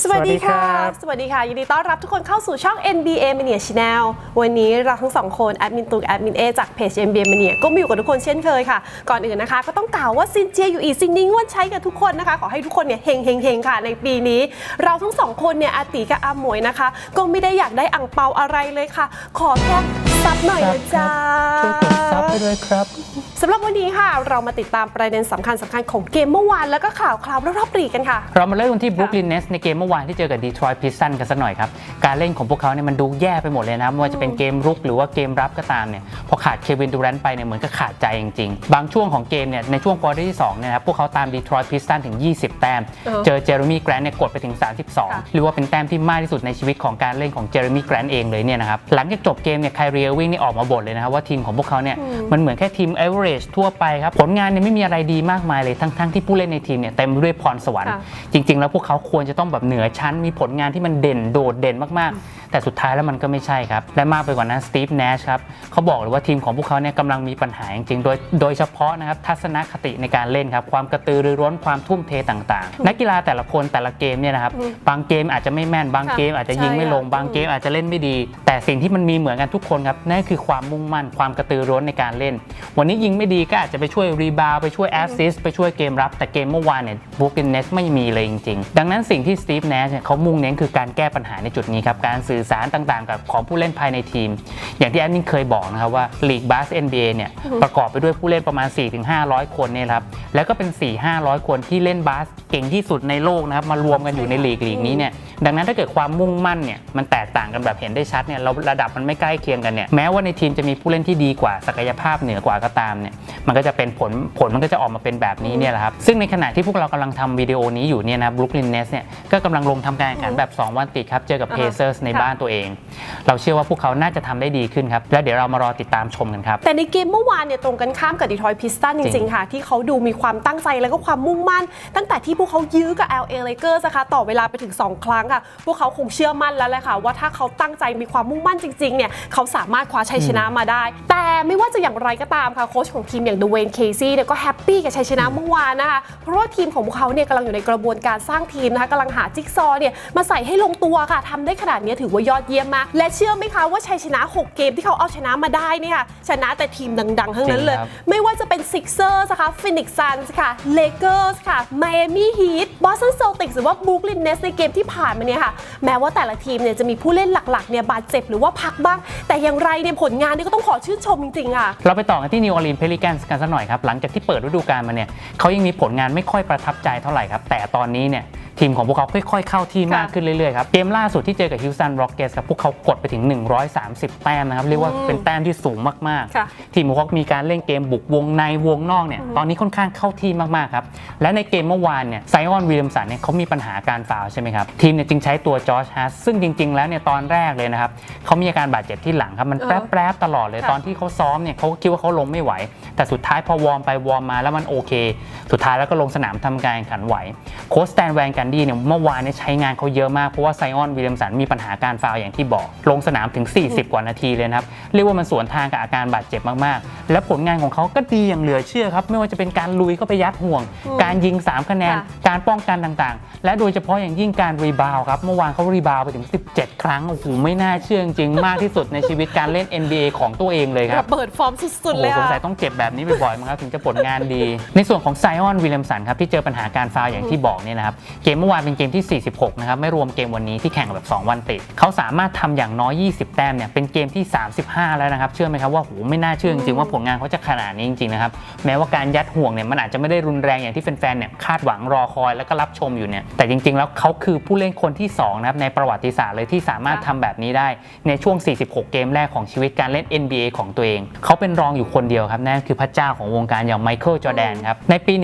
สวัสดีค่ะ สวัสดีค่ะ ยินดีต้อนรับทุกคนเข้าสู่ช่อง NBA Mania Channel วันนี้เราทั้งสองคนแอดมินตูกแอดมินเอจากเพจ NBA Mania ก็มาอยู่กับทุกคนเช่นเคยค่ะ ก่อนอื่นนะคะ ก็ต้องกล่าวว่าซินเจียอยู่อีซิงนิ่งวันใช้กับทุกคนนะคะ ขอให้ทุกคนเนี่ยเฮงเฮงเฮงค่ะ ในปีนี้ เราทั้งสองคนเนี่ยอาติกับอาหมวยนะคะ ก็ไม่ได้อยากได้อ่งเปาอะไรเลยค่ะ ขอแค่ซับหน่อยนะจ๊ะช่วยกดซับไปด้วยครับ สำหรับวันนี้ค่ะ เรามาติดตามประเด็นสำคัญสำคัญของเกมเมื่อวานแล้วก็ข่าวคราวรอบๆปีกันค่ะ เรามาเริ่มกันที่ Brooklyn Nets ในเกมเมื่อวานที่เจอกับ Detroit Pistons กันสักหน่อยครับ การเล่นของพวกเขาเนี่ยมันดูแย่ไปหมดเลยนะไม่ว่าจะเป็นเกมรุกหรือว่าเกมรับก็ตามเนี่ยพอขาดเควินดูแรนต์ไปเนี่ยเหมือนกับขาดใจจริงๆ บางช่วงของเกมเนี่ยในช่วงควอเตอร์ที่2เนี่ยนะครับพวกเขาตาม Detroit Pistons ถึง 20 แต้ม เออ เจอเจอร์มี่แกรนต์เนี่ยกดไปถึงค่ะ32 หรือว่าเป็นแต้มที่มากที่สุดในชีวิตของการเล่นของเจอร์มี่แกรนต์เองเลยเนี่ยนะครับหลังจากจบเกมเนี่ยไคเรียวิ่งนี่ออกมาบ่นเลยนะครับว่าทีมของพวกเขาเนี่ยมันเหมือนแค่ทีม average ทั่วไปครับ ผลงานเนี่ยไม่มีอะไรดีมากมายเลยทั้งๆที่ผู้เล่นในทีมเนี่ยเต็มไปด้วยพรสวรรค์ค่ะจริง ๆ แล้วพวกเขาควรจะต้องแบบเหนือชั้นมีผลงานที่มันเด่นโดดเด่นมากๆ แต่สุดท้ายแล้วมันก็ไม่ใช่ครับ และมากไปกว่านั้นสตีฟเนชครับเขาบอกเลยว่าทีมของพวกเขาเนี่ยกำลังมีปัญหาจริงๆ โดยโดยเฉพาะนะครับทัศนคติในการเล่นครับ ความกระตือรือร้นความทุ่มเทต่างๆ นักกีฬาแต่ละคนแต่ละเกมเนี่ยนะครับบางเกมอาจจะไม่แม่นบางเกมอาจจะยิงไม่ลงใช่บางเกมอาจจะเล่นไม่ดี แต่สิ่งที่มันมีเหมือนกันทุกคนครับนั่นคือความมุ่งมั่นความกระตือรือร้นในการเล่น วันนี้ยิงไม่ดีก็อาจจะไปช่วยรีบาวไปช่วยแอสซิสต์ไปช่วยเกมรับ แต่เกมเมื่อวานเนี่ยบ o ก k นเนสไม่มีเลยจริงๆ ดังนั้นสิ่งที่สตีฟเนชเนี่ยเขามุ่งเน้นคือการแก้ปัญหาในจุดนี้ครับการสื่อสารต่างๆ กับของผู้เล่นภายในทีม อย่างที่แอดมินเคยบอกนะครับว่าลีกบาส NBA เนี่ยประกอบไปด้วยผู้เล่นประมาณ 4-500 คนเนี่ยครับแล้วก็เป็น 4-500 คนที่เล่นบาสเก่งที่สุดในโลกนะครับมารวมกันอยู่ในลีกลีกนี้เนี่ยดังนั้นถ้าเกิดความมุ่งมั่นเนี่ยมันแตกต่างกันแบบเห็นได้ชัดเนี่ยเราระดับมันไม่ใกล้เคียงกันเนี่ยแม้ว่าในทีมจะมีผู้เล่นที่ดีกว่าศักยภาพเหนือกว่าก็ตามเนี่ยมันก็จะเป็นผลผลมันก็จะออกมาเป็นแบบนี้เนี่ยแหละครับซึ่งในขณะที่พวกเรากำลังทำวิดีโอนี้อยู่เนี่ยนะบ r ุ o กลินเนสเนี่ยก็กำลังลงทำการแข่งขันแบบ 2 วันติดครับเจอกับอ่าเพฮะเซอร์สในค่ะบ้านตัวเอง เราเชื่อว่าพวกเขาน่าจะทำได้ดีขึ้นครับแล้วเดี๋ยวเรามารอติดตามชมกันครับแต่ในเกมเมื่อวานเนี่ยตรงกันข้ามกับดีทรอยพิสตันจริงๆค่ะที่เขาดูมีความตั้งใจแล้วก็ความมุ่งมั่น ตั้งแต่ที่พวกเขายื้อกับ LA Lakers นะคะต่อเวลาไปถึง 2 ครั้งค่ะ พวกเขาคงเชื่อมั่นแล้วแหละค่ะ ว่าถ้าเขาตั้งใจมีความมุ่งมั่นจริงๆเนี่ยเขาสามารถคว้าชัยชนะมาได้ แต่ไม่ว่าจะอย่างไรก็ตามค่ะโค้ชของทีมอย่างเดเวนเคซี่เนี่ยก็แฮปปี้กับชัยชนะเมื่อวานนะคะเพราะว่าทีมของพวกเขาเนี่ยกำลังอยู่ในกระบวนการสร้างทีมนะคะกำลังหาจิ๊กซอเนี่ยมาใส่ให้ลงตัวค่ะทำได้ขนาดนี้ถือว่ายอดเยี่ยมมาก และเชื่อไหมคะว่าชัยชนะ 6 เกมที่เขาเอาชนะมาได้เนี่ยค่ะชนะแต่ทีมดังๆ ทั้งนั้นเลยจริงครับไม่ว่าจะเป็น Sixers นะคะ Phoenix Suns ค่ะ Lakers ค่ะ Miami Heat Boston Celtics หรือว่า Brooklyn Nets ในเกมที่ผ่านมาเนี่ยค่ะแม้ว่าแต่ละทีมเนี่ยจะมีผู้เล่นหลักๆเนี่ยบาดเจ็บหรือว่าพักบ้าง แต่อย่างไรเนี่ยผลงานนี่ก็ต้องขอชื่นชมจริงๆค่ะเราไปต่อกันที่นิวออร์ลีนเพลิแกนส์กันสักหน่อยครับหลังจากที่เปิดฤดูกาลมาเนี่ยเขายังมีผลงานไม่ค่อยประทับใจเท่าไหร่ครับแต่ตอนนี้เนี่ย ทีมของพวกเขาค่อยๆ เข้าที่มากขึ้นเรื่อยๆครับ เกมล่าสุดที่เจอกับฮิวสตันร็อกเกสครับพวกเขากดไปถึง 130 แต้มนะครับ เรียกว่าเป็นแต้มที่สูงมากค่ะๆทีมของเขามีการเล่นเกมบุกวงในวงนอกเนี่ยตอนนี้ค่อนข้างเข้าที่มากๆครับ และในเกมเมื่อวานเนี่ยไซออนวิลเลมสันเนี่ยเขามีปัญหาการฟาวล์ใช่ไหมครับ ทีมเนี่ยจึงใช้ตัวจอร์จฮัสซึ่งจริง ๆ แล้วเนี่ยตอนแรกเลยนะครับเขามีอาการบาดเจ็บที่หลังครับมันเออแป๊บแป๊บตลอดเลยค่ะตอนที่เขาซ้อมเนี่ยเขาก็คิดว่าเขาลงไม่ไหว แต่สุดท้ายพอวอร์มไปวอร์มมาแล้วมันโอเค สุดท้ายแล้วก็ลงสนามทำการแข่งขันไหวโค้ชสแตนแวนกันดี้เนี่ยเมื่อวานเนี่ยใช้งานเขาเยอะมาก เพราะว่าไซออนวิลเลมสันมีปัญหาการฟาวล์อย่างที่บอก ลงสนามถึง 40 กว่านาทีเลยนะครับ เรียกว่ามันสวนทางกับอาการบาดเจ็บมากๆ และผลงานของเขาก็ดีอย่างเหลือเชื่อครับ ไม่ว่าจะเป็นการลุยเข้าไปยัดห่วง การยิง 3 คะแนนค่ะการป้องกันต่างๆ และโดยเฉพาะอย่างยิ่งการรีบาวด์ครับเมื่อวานเขารีบาวด์ไปถึง 17 ครั้งโอ้โหไม่น่าเชื่อจริงๆมากที่สุดในชีวิตการเล่น NBA ของตัวเองเลยครับระเบิดฟอร์มสุดๆโอ้เลยโหสงค่ะสัยต้องเจ็บแบบนี้บ่อยๆมั้งครับถึงจะผลงานดี ในส่วนของไซออนวิลเลมสันครับที่เจอปัญหาการฟาวล์อย่างที่บอกเนี่ยนะครับเกมเมื่อวานเป็นเกมที่ 46 นะครับ ไม่รวมเกมวันนี้ที่แข่งแบบ 2 วันติด เขาสามารถทำอย่างน้อย 20 แต้มเนี่ย เป็นเกมที่ 35 แล้วนะครับ เชื่อไหมครับว่าโหไม่น่าเชื่อจริงๆว่าผลงานเขาจะขนาดนี้จริงๆนะครับ แม้ว่าการยัดห่วงเนี่ยมันอาจจะไม่ได้รุนแรงอย่างที่แฟนๆ เนี่ยคาดหวังรอคอยแล้วก็รับชมอยู่เนี่ย แต่จริงๆ แล้วเขาคือผู้เล่นคนที่2นะครับในประวัติศาสตร์เลยที่สามารถทำแบบนี้ได้ในช่วง 46 เกมแรกของชีวิตการเล่น NBA ของตัวเอง เขาเป็นรองอยู่คนเดียวครับนั่นคือพระเจ้าของวงการอย่างไมเคิลจอแดนครับในปี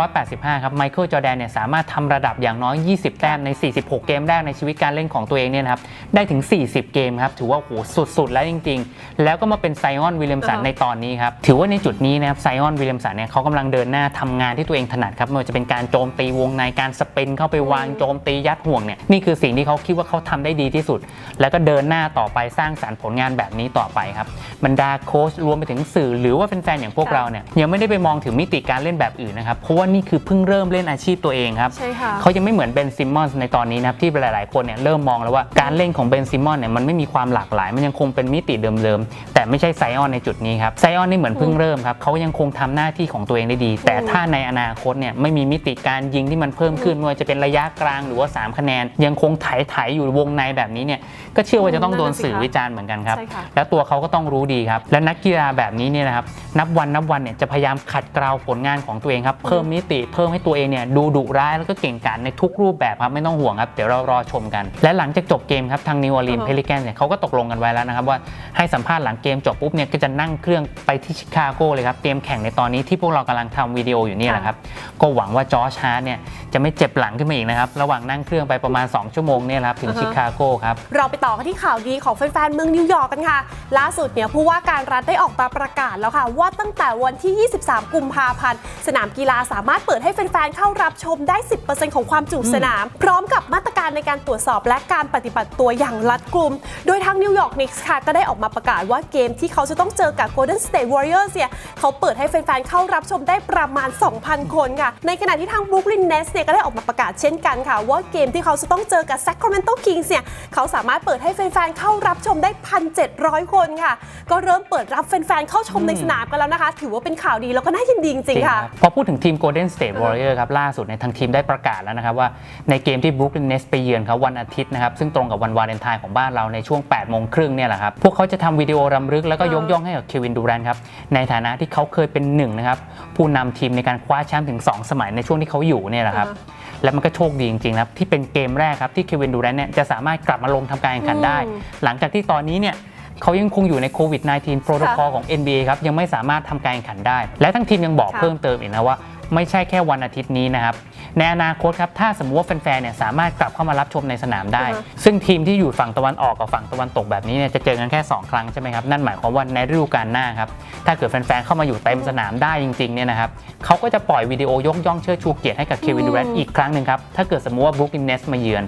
1985 ครับไมเคิลจอแดนเนี่ยสามารถทำระดับอย่างน้อย 20 แต้มใน 46 เกมแรกในชีวิตการเล่นของตัวเองเนี่ยนะครับได้ถึง 40 เกมครับถือว่าโหสุด ๆ แล้วจริง ๆ แล้วก็มาเป็นไซออนวิลเลียมสันอ่าฮะในตอนนี้ครับถือว่าในจุดนี้นะครับไซออนวิลเลียมสันเนี่ยเขากำลังเดินหน้าทำงานที่ตัวเองถนัดครับไม่ว่าจะเป็นการโจมตีวงในการสเปนเข้าไปวางโจมตียัดห่วงเนี่ยนี่คือสิ่งที่เขาคิดว่าเขาทำได้ดีที่สุด แล้วก็เดินหน้าต่อไปสร้างสรรค์ผลงานแบบนี้ต่อไปครับบรรดาโค้ชรวมไปถึงสื่อ หรือว่าแฟนๆอย่างพวกค่ะเราเนี่ยยังไม่ได้ไปมองถึงมิติการเล่นแบบอื่นนะครับเพราะว่านี่คือเพิ่งเริ่มเล่นอาชีพตัวเองครับใช่ค่ะเขายังไม่เหมือนเบนซิมมอนส์ในตอนนี้นะครับที่หลาย ๆ คนเนี่ยเริ่มมองแล้วว่าการเล่นของเบนซิมมอนเนี่ยมันไม่มีความหลากหลาย มันยังคงเป็นมิติเดิม ๆ แต่ไม่ใช่ไซออนในจุดนี้ครับไซออนนี่เหมือนเพิ่งเริ่มครับเขายังคงทำหน้าที่ของตัวเองได้ดี แต่ถ้าในอนาคตเนี่ยไม่มีมิติการยิงที่มันเพิ่มขึ้นไม่ว่าจะเป็นระยะกลางหรือว่า 3 คะแนน ยังคงไถๆอยู่วงในแบบนี้เนี่ยก็เชื่อว่าจะต้องโดนสื่อวิจารณ์เหมือนกันครับใช่ค่ะแล้วตัวเขาก็ต้องรู้ดีครับและนักกีฬาแบบนี้เนี่ยนะครับนับวันนับวันเนี่ยจะพยายามขัดเกลาผลงานของตัวเองครับเพิ่มมิติเพิ่มให้ตัวเองเนี่ยดูดุร้ายแล้วก็เก่งกาจในทุกรูปแบบครับไม่ต้องห่วงครับ เดี๋ยวเรารอชมกัน และหลังจากจบเกมครับทางนิวออร์ลีนอือฮะเพลิแกนเนี่ยเขาก็ตกลงกันไว้แล้วนะครับว่าให้สัมภาษณ์หลังเกมจบปุ๊บเนี่ยก็จะนั่งเครื่องไปที่ชิคาโกเลยครับเตรียมแข่งในตอนนี้ที่พวกเรากำลังทำวิดีโออยู่เนี่ยแหละครับก็หวังว่าจอร์จฮาร์ดเนี่ยจะไม่เจ็บหลังขึ้นมาอีกนะครับระหว่างนั่งเครื่องไปประมาณ 2 ชั่วโมงเนี่ยแหละครับถึงอือฮะชิคาโกครับเราไปต่อกันที่ข่าวดีของแฟนๆเมืองนิวยอร์กกันค่ะ ล่าสุดเนี่ยผู้ว่าการรัฐได้ออกมาประกาศแล้วค่ะ ว่าตั้งแต่วันที่ 23 กุมภาพันธ์สนามกีฬาสามารถเปิดให้แฟนๆเข้ารับชมได้ 10%ของความจุสนาม พร้อมกับมาตรการในการตรวจสอบและการปฏิบัติตัวอย่างรัดกุม โดยทางนิวยอร์กนิกส์ค่ะก็ได้ออกมาประกาศว่าเกมที่เขาจะต้องเจอกับ Golden State Warriors เนี่ยเขาเปิดให้แฟนๆ เข้ารับชมได้ประมาณ 2,000 คนค่ะ ในขณะที่ทาง Brooklyn Nets เนี่ยก็ได้ออกมาประกาศเช่นกันค่ะ ว่าเกมที่เขาจะต้องเจอกับ Sacramento Kings เนี่ยเขาสามารถเปิดให้แฟนๆ เข้ารับชมได้ 1,700 คนค่ะ ก็เริ่มเปิดรับแฟนๆ เข้าชมในสนามกันแล้วนะคะ ถือว่าเป็นข่าวดีแล้วก็น่ายินดีจริงๆค่ะ พอพูดถึงทีม Golden State Warrior ครับล่าสุดในยทางทีมได้ประกาศแล้วนะครับว่าในเกมที่ Brooklyn Nets ไปเยือนเขาวันอาทิตย์นะครับซึ่งตรงกับวันวาเลนไทน์ของบ้านเราในช่วง8โมงครึ่งเนี่ยแหละครับพวกเขาจะทำวิดีโอรำลึกแล้วก็ยกย่องให้กับเควินดูแรนครับในฐานะที่เขาเคยเป็นหนึ่งนะครับผู้นำทีมในการคว้าแชมป์ถึง 2 สมัยในช่วงที่เขาอยู่เนี่ยแหละครับอ่าและมันก็โชคดีจริงๆนะครับที่เป็นเกมแรกครับที่เควินดูแรนเนี่ยจะสามารถกลับมาลงทำการแข่งขันได้อืมหลังจากที่ตอนนี้เนี่ยเขายังคงอยู่ในโควิด -19 โปรโตคอลของ NBA ครับยังไม่สามารถทำการแข่งขันได้ และทั้งทีมยังบอกค่ะเพิ่มเติมอีกนะว่า ไม่ใช่แค่วันอาทิตย์นี้นะครับ ในอนาคตครับถ้าสมมติว่าแฟนๆเนี่ยสามารถกลับเข้ามารับชมในสนามได้อ่าฮะซึ่งทีมที่อยู่ฝั่งตะวันออกกับฝั่งตะวันตกแบบนี้เนี่ยจะเจอกันแค่ 2 ครั้งใช่ไหมครับนั่นหมายความว่าในฤดูกาลหน้าครับถ้าเกิดแฟนๆเข้ามาอยู่เต็มสนามได้จริงๆเนี่ยนะครับเขาก็จะปล่อยวิดีโอยกย่องเชิดชูเกียรติให้กับเควินดูแรนต์อีกครั้งหนึ่งครับถ้าเกิดสมมติว่าบรูคลินเนสมาเยือน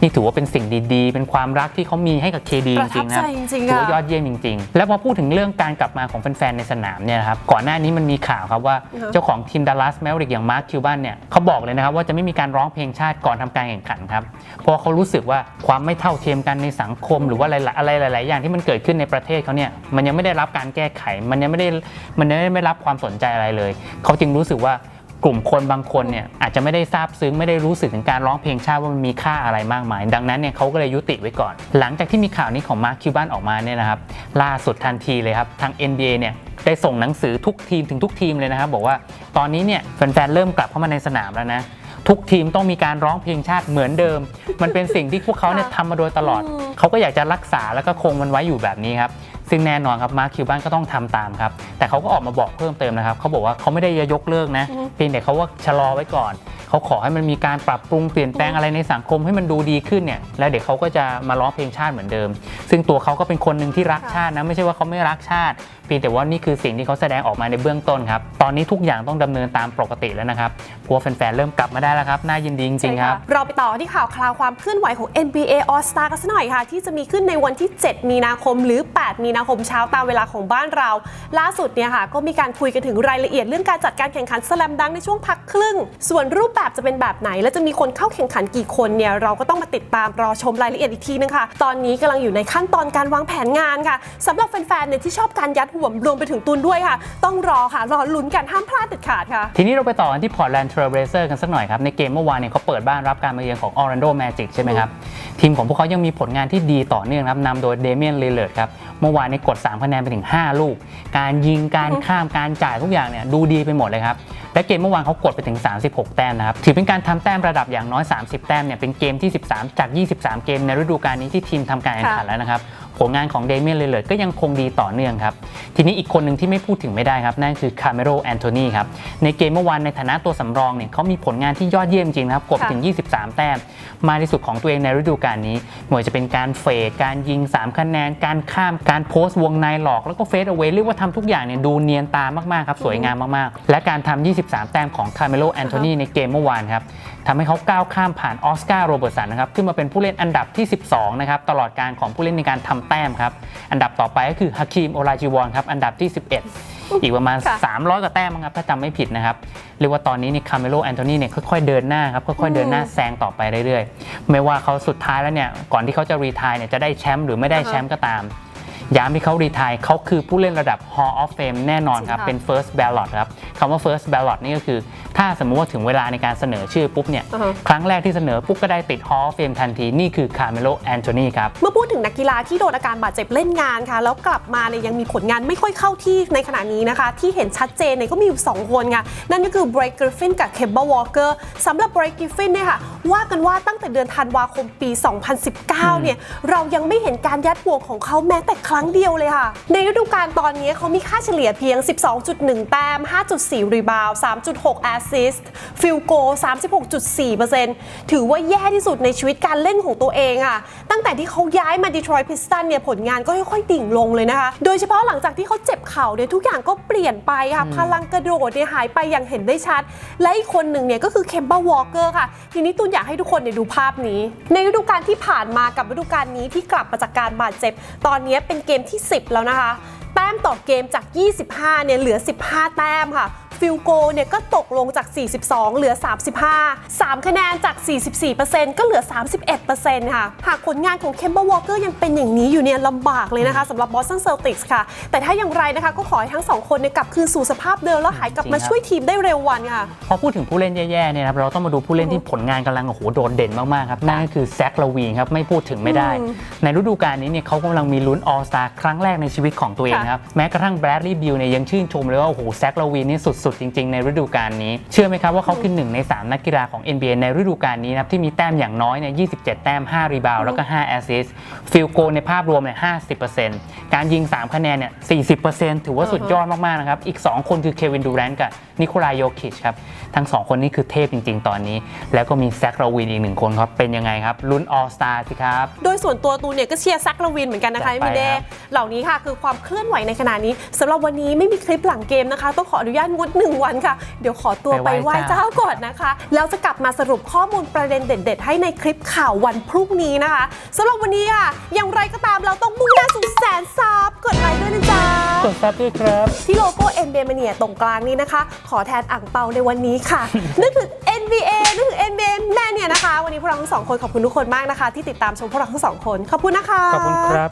นี่ถือว่าเป็นสิ่งดีๆ เป็นความรักที่เขามีให้กับเคดีปจระทัริบงๆนะใจจริงๆถือค่ะว่ายอดเยี่ยมจริง ๆ แล้วพอพูดถึงเรื่องการกลับมาของแฟนๆในสนามเนี่ยนะครับก่อนหน้านี้มันมีข่าวครับว่าอือฮะเจ้าของทีมดัลลัสแมวริกอย่างมาร์คคิวบันเนี่ยเขาบอกเลยนะครับว่าจะไม่มีการร้องเพลงชาติก่อนทำการแข่งขันครับเพราะเขารู้สึกว่าความไม่เท่าเทียมกันในสังคม หรือว่าอะไรอะไรหลาย ๆ อย่างที่มันเกิดขึ้นในประเทศเขาเนี่ยมันยังไม่ได้รับการแก้ไข มันยังไม่ได้มันยังไม่ได้รับความสนใจอะไรเลยเขาจึงรู้สึกว่ากลุ่มคนบางคนเนี่ยอาจจะไม่ได้ทราบซึ้งไม่ได้รู้สึกถึงการร้องเพลงชาติว่ามันมีค่าอะไรมากมาย ดังนั้นเนี่ยเขาก็เลยยุติไว้ก่อน หลังจากที่มีข่าวนี้ของมาร์คคิวบันออกมาเนี่ยนะครับล่าสุดทันทีเลยครับทาง NBA เนี่ยได้ส่งหนังสือทุกทีมถึงทุกทีมเลยนะครับ บอกว่าตอนนี้เนี่ยแฟนๆเริ่มกลับเข้ามาในสนามแล้วนะ ทุกทีมต้องมีการร้องเพลงชาติเหมือนเดิม มันเป็นสิ่งที่พวกเขาเนี่ยทำมาโดยตลอดอืมเขาก็อยากจะรักษาแล้วก็คงมันไว้อยู่แบบนี้ครับ ซึ่งแน่นอนครับมาร์คคิวบันก็ต้องทำตามครับ แต่เขาก็ออกมาบอกเพิ่มเติมนะครับเขาบอกว่าเขาไม่ได้จะยกเลิกนะอือฮึเพียงแต่เขาว่าชะลอไว้ก่อน เขาขอให้มันมีการปรับปรุงเปลี่ยนแปลงอะไรในสังคมให้มันดูดีขึ้นเนี่ย แล้วเดี๋ยวเขาก็จะมาร้องเพลงชาติเหมือนเดิม ซึ่งตัวเขาก็เป็นคนหนึ่งที่รักชาตินะ ไม่ใช่ว่าเขาไม่รักชาติ เพียงแต่ว่านี่คือสิ่งที่เขาแสดงออกมาในเบื้องต้นครับ ตอนนี้ทุกอย่างต้องดำเนินตามปกติแล้วนะครับเพราะว่าแฟนๆ เริ่มกลับมาได้แล้วครับ น่ายินดีจริงๆครับใช่ะเราไปต่อที่ข่าวคราวความเคลื่อนไหวของ NBA All Star กันสักหน่อยค่ะ ที่จะมีขึ้นในวันที่ 7 มีนาคมหรือ 8 มีนาคมเช้าตามเวลาของบ้านเรา ล่าสุดเนี่ยค่ะก็มีการคุยกันถึงรายละเอียดเรื่องการจัดการแข่งขันสแลมดังในช่วงพักครึ่ง ส่วนรูปแบบจะเป็นแบบไหน และจะมีคนเข้าแข่งขันกี่คนเนี่ยเราก็ต้องมาติดตามรอชมรายละเอียดอีกทีนึงค่ะ ตอนนี้กำลังอยู่ในขั้นตอนการวางแผนงานค่ะสำหรับแฟนๆเนี่ยที่ชอบการยัดห่วงรวมไปถึงตุนด้วยค่ะ ต้องรอค่ะรอลุ้นกันห้ามพลาดเด็ดขาดค่ะ ทีนี้เราไปต่อกันที่ Portland Trail Blazers กันสักหน่อยครับในเกมเมื่อวานเนี่ยเขาเปิดบ้านรับการมาเยือนของ Orlando Magic ใช่ไหมครับทีมของพวกเขายังมีผลงานที่ดีต่อเนื่องครับนำโดยเดเมียน l ิเล r ร์ดครับ เมื่อวานนี้กด 3 คะแนนไปถึง 5 ลูก การยิงการข้ามการจ่ายทุกอย่างเนี่ยดูดีไปหมดเลยครับ และเกมเมื่อวานเขากดไปถึง 36 แต้มนะครับ ถือเป็นการทำแต้มระดับอย่างน้อย 30 แต้มเนี่ยเป็นเกมที่ 13 จาก 23 เกมในฤดูกาลนี้ที่ทีมทำการแข่งขันแล้วนะครับ ผลงานของเดเมียนเลเลอร์ก็ยังคงดีต่อเนื่องครับ ทีนี้อีกคนหนึ่งที่ไม่พูดถึงไม่ได้ครับ นั่นคือคาเมโรแอนโทนีครับ ในเกมเมื่อวานในฐานะตัวสำรองเนี่ยเขามีผลงานที่ยอดเยี่ยมจริงนะครับกดค่ะถึง 23 แต้ม มากที่สุดของตัวเองในฤดูกาลนี้ไม่ว่าจะเป็นการเฟดการยิง 3 คะแนน การข้ามการโพสต์วงในหลอกแล้วก็เฟดเอาไว้เรียกว่าทำทุกอย่างเนี่ยดูเนียนตามากๆครับสวยงามมากๆ และการทำ23 แต้มของคาเมโลแอนโทนีในเกมเมื่อวานครับทำให้เขาก้าวข้ามผ่านออสการ์โรเบิร์ตสันนะครับขึ้นมาเป็นผู้เล่นอันดับที่ 12 นะครับตลอดการของผู้เล่นในการทำแต้มครับ อันดับต่อไปก็คือฮาคิมโอลาจิวอนครับอันดับที่ 11 อีกประมาณค่ะ300 กว่าแต้มมั้งครับถ้าจำไม่ผิดนะครับ เรียกว่าตอนนี้เนี่ยคาเมโลแอนโทนีเนี่ยค่อยๆเดินหน้าครับค่อยๆเดินหน้าแซงต่อไปเรื่อยๆ ไม่ว่าเขาสุดท้ายแล้วเนี่ยก่อนที่เขาจะรีทายเนี่ยจะได้แชมป์หรือไม่ได้แชมป์ก็ตามยามที่เขารีทายเขาคือผู้เล่นระดับ Hall of Fame แน่นอนครับจริงค่ะเป็น first ballot ครับคำว่า first ballot นี่ก็คือ ถ้าสมมุติว่าถึงเวลาในการเสนอชื่อปุ๊บเนี่ย อ่าฮะ ครั้งแรกที่เสนอปุ๊บก็ได้ติด Hall of Fame ทันที นี่คือคาเมโลแอนโทนีครับ เมื่อพูดถึงนักกีฬาที่โดนอาการบาดเจ็บเล่นงานค่ะ แล้วกลับมาเนี่ยยังมีผลงานไม่ค่อยเข้าที่ในขณะนี้นะคะ ที่เห็นชัดเจนเนี่ยก็มีอยู่ 2 คนค่ะนั่นก็คือ Blake Griffin กับ Kemba Walker สำหรับ Blake Griffin เนี่ยค่ะ ว่ากันว่าตั้งแต่เดือนธันวาคมปี 2019 เนี่ย เรายังไม่เห็นการยัดบวกของเขาแม้แต่ครั้งเดียวเลยค่ะ ในฤดูกาลตอนนี้เขามีค่าเฉลี่ยเพียง 12.1 แต้ม 5.4 รีบาวด์3.6 แอสซิสต์ฟิลโก 36.4%ถือว่าแย่ที่สุดในชีวิตการเล่นของตัวเองอะตั้งแต่ที่เขาย้ายมาดีทรอยต์พิสตันเนี่ยผลงานก็ค่อยๆดิ่งลงเลยนะคะ โดยเฉพาะหลังจากที่เขาเจ็บเข่าเนี่ยทุกอย่างก็เปลี่ยนไปค่ะ พลังกระโดดเนี่ยหายไปอย่างเห็นได้ชัด และอีกคนหนึ่งเนี่ยก็คือเคมเบ w วอ l เกอร์ค่ะ ทีนี้ตูนอยากให้ทุกคนเนี่ยดูภาพนี้ ในฤดูกาลที่ผ่านมากับฤดูกาลนี้ที่กลับมาจากการบาดเจ็บ ตอนนี้เป็นเกมที่ 10 แล้วนะคะแต้มต่อเกมจาก 25 เนี่ยเหลือ 15 แต้มค่ะ ฟิลโกเนี่ยก็ตกลงจาก 42 เหลือ 35 3 คะแนนจาก 44%ก็เหลือ 31%ค่ะ หากผลงานของเคมเบ r ร์วอ l เกอร์ยังเป็นอย่างนี้อยู่เนี่ยลำบากเลยนะคะสำหรับบอสตันเซลติกส์ค่ะ แต่ถ้าอย่างไรนะคะก็ขอให้ทั้งสองคนเนี่ยกลับคืนสู่สภาพเดิมแล้วหายกลับมาจริงครับช่วยทีมได้เร็ววันค่ะ พอพูดถึงผู้เล่นแย่ๆเนี่ยนะครับเราต้องมาดูผู้เล่นที่ผลงานกำลังโอ้โหโดดเด่นมากๆครับนั่นก็คือแซคลาวีนครับไม่พูดถึงไม่ได้อืมในฤดูกาลนี้เนี่ยเขากำลังมีลุ้นออสตาครั้งแรกในชีวิตของตัวเองครับแม้กระทั่งแบรดลีย์บิลเนี่ยยังชื่นชมเลยว่าโอ้โหแซคลาวีนนี่สุดๆจริง ๆ ในฤดูกาลนี้ เชื่อไหมครับว่าเขาคือหนึ่งใน 3 นักกีฬาของ NBA ในฤดูกาลนี้นะครับที่มีแต้มอย่างน้อยเนี่ย27 แต้ม 5 รีบาวด์แล้วก็ 5 แอสซิสต์ฟิลโกในภาพรวมเนี่ย50%การยิง 3 คะแนนเนี่ย40%ถือว่าสุดยอดมาก ๆ นะครับ อีก 2 คนคือเควินดูแรนต์กับนิโคลายโยคิชครับ ทั้ง 2 คนนี้คือเทพจริง ๆ ตอนนี้ แล้วก็มีแซคลาวีนอีกหนึ่งคนครับ เป็นยังไงครับลุ้นออสตาสิครับ โดยส่วนตัวตูนเนี่ยก็เชียร์แซคลาวินเหมือนกันนะคะจัดไปพี่เดครับเหล่านี้ค่ะคือความเคลื่อนไหวในขณะนี้สำหรับวันนี้ไม่มีคลิปหลังเกมนะคะ ต้องขออนุญาตงดหนึ่งวันค่ะ เดี๋ยวขอตัวไปไหว้เจ้าก่อนนะคะ แล้วจะกลับมาสรุปข้อมูลประเด็นเด็ด ๆ ให้ในคลิปข่าววันพรุ่งนี้นะคะสำหรับวันนี้ค่ะ อย่างไรก็ตามเราต้องมุ่งหน้าสู่แสนซับกดไลค์ด้วยนะจ๊ะกดซับด้วยครับ ที่โลโก้ NBA Mania ตรงกลางนี้นะคะ ขอแทนอ่างเปาในวันนี้ค่ะนึกถึง NBA นึกถึง NBA แม่เนี่ยนะคะ วันนี้พวกเราทั้งสองคนขอบคุณทุกคนมากนะคะ ที่ติดตามชมพวกเราทั้งสองคนขอบคุณนะคะ ขอบคุณครับ